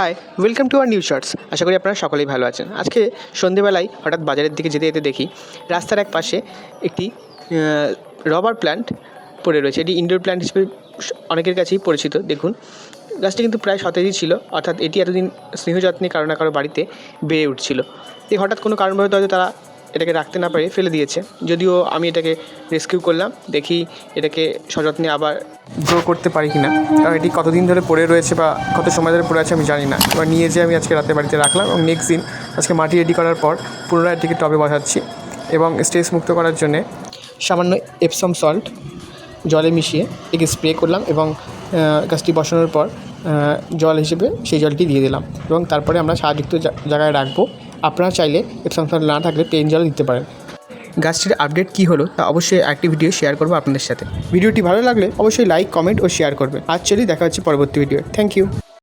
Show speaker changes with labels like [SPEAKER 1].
[SPEAKER 1] Hi welcome to our new shorts আশা করি আপনারা সকলেই ভালো আছেন। আজকে সন্ধেবেলায় হঠাৎ বাজারের দিকে যেতে যেতে দেখি, রাস্তার এক পাশে একটি রবার প্ল্যান্ট পড়ে রয়েছে। এটি ইনডোর প্ল্যান্ট হিসেবে অনেকের কাছেই পরিচিত। দেখুন, গাছটি কিন্তু প্রায় সতেজই ছিল, অর্থাৎ এটি এতদিন স্নেহযত্নে কারও না কারও বাড়িতে বেড়ে উঠছিল। এই হঠাৎ কোনো কারণবশত হয়তো তারা এটাকে রাখতে না পারে, ফেলে দিয়েছে। যদিও আমি এটাকে রেস্কিউ করলাম, দেখি এটাকে সযত্নে আবার গ্রো করতে পারি কি না কারণ এটি কতদিন ধরে পড়ে রয়েছে বা কত সময় ধরে পড়ে আছে আমি জানি না। এবার নিয়ে যেয়ে আমি আজকে রাতে বাড়িতে রাখলাম এবং নেক্সট দিন আজকে মাটি রেডি করার পর পুনরায় এটিকে টবে বসাচ্ছি এবং স্ট্রেস মুক্ত করার জন্যে সামান্য এপসম সল্ট জলে মিশিয়ে একে স্প্রে করলাম এবং গাছটি বসানোর পর জল হিসেবে সেই জলটি দিয়ে দিলাম এবং তারপরে আমরা সারযুক্ত জায়গায় রাখব। আপনারা চাইলে এর সংস্থান না থাকলে প্লেন জল দিতে পারেন। গাছটির আপডেট কী হলো তা অবশ্যই একটি ভিডিও শেয়ার করব আপনাদের সাথে। ভিডিওটি ভালো লাগলে অবশ্যই লাইক কমেন্ট ও শেয়ার করবে আজ চলি দেখা হচ্ছে পরবর্তী ভিডিও থ্যাংক ইউ